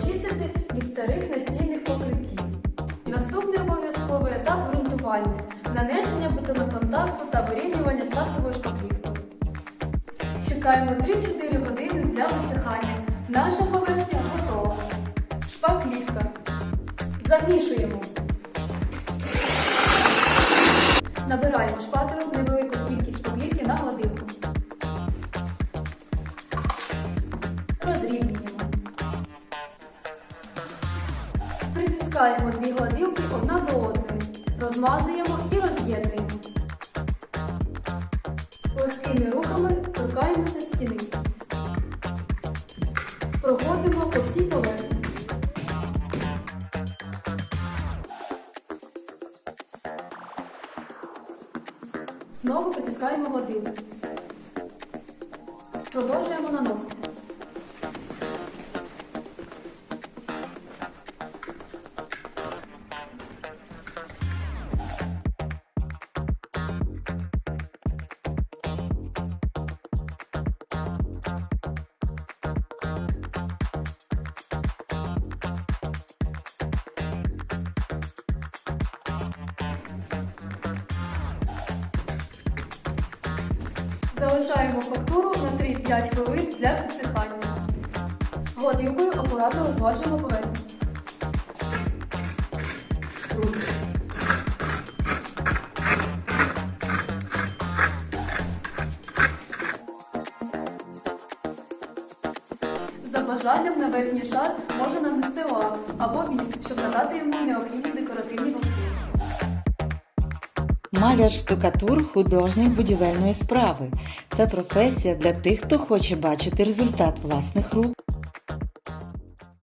очистити від старих настійних покриттів. Наступний обов'язковий етап ґрунтування нанесення бетоноконтакту та вирівнювання стартової шпаклівки. Чекаємо 3-4 години для висихання. Наша поверхня готова. Шпаклівка. Замішуємо. Набираємо шпателем невелику кількість шпаклівки на гладинку. Розрівнюємо. Притискаємо дві гладилки одна до одної. Розмазуємо і роз'єднуємо. Легкими рухами торкаємося стіни. Проходимо по всій поверхні. Знову притискаємо гладилку. Продовжуємо наносити. Залишаємо фактуру на 3-5 хвилин для підсихання. Гладилкою акуратно розгладжуємо поверхню. За бажанням на верхній шар можна нанести лак або віск, щоб надати йому необхідні декоративні. Маляр штукатур художник будівельної справи. Це професія для тих, хто хоче бачити результат власних рук.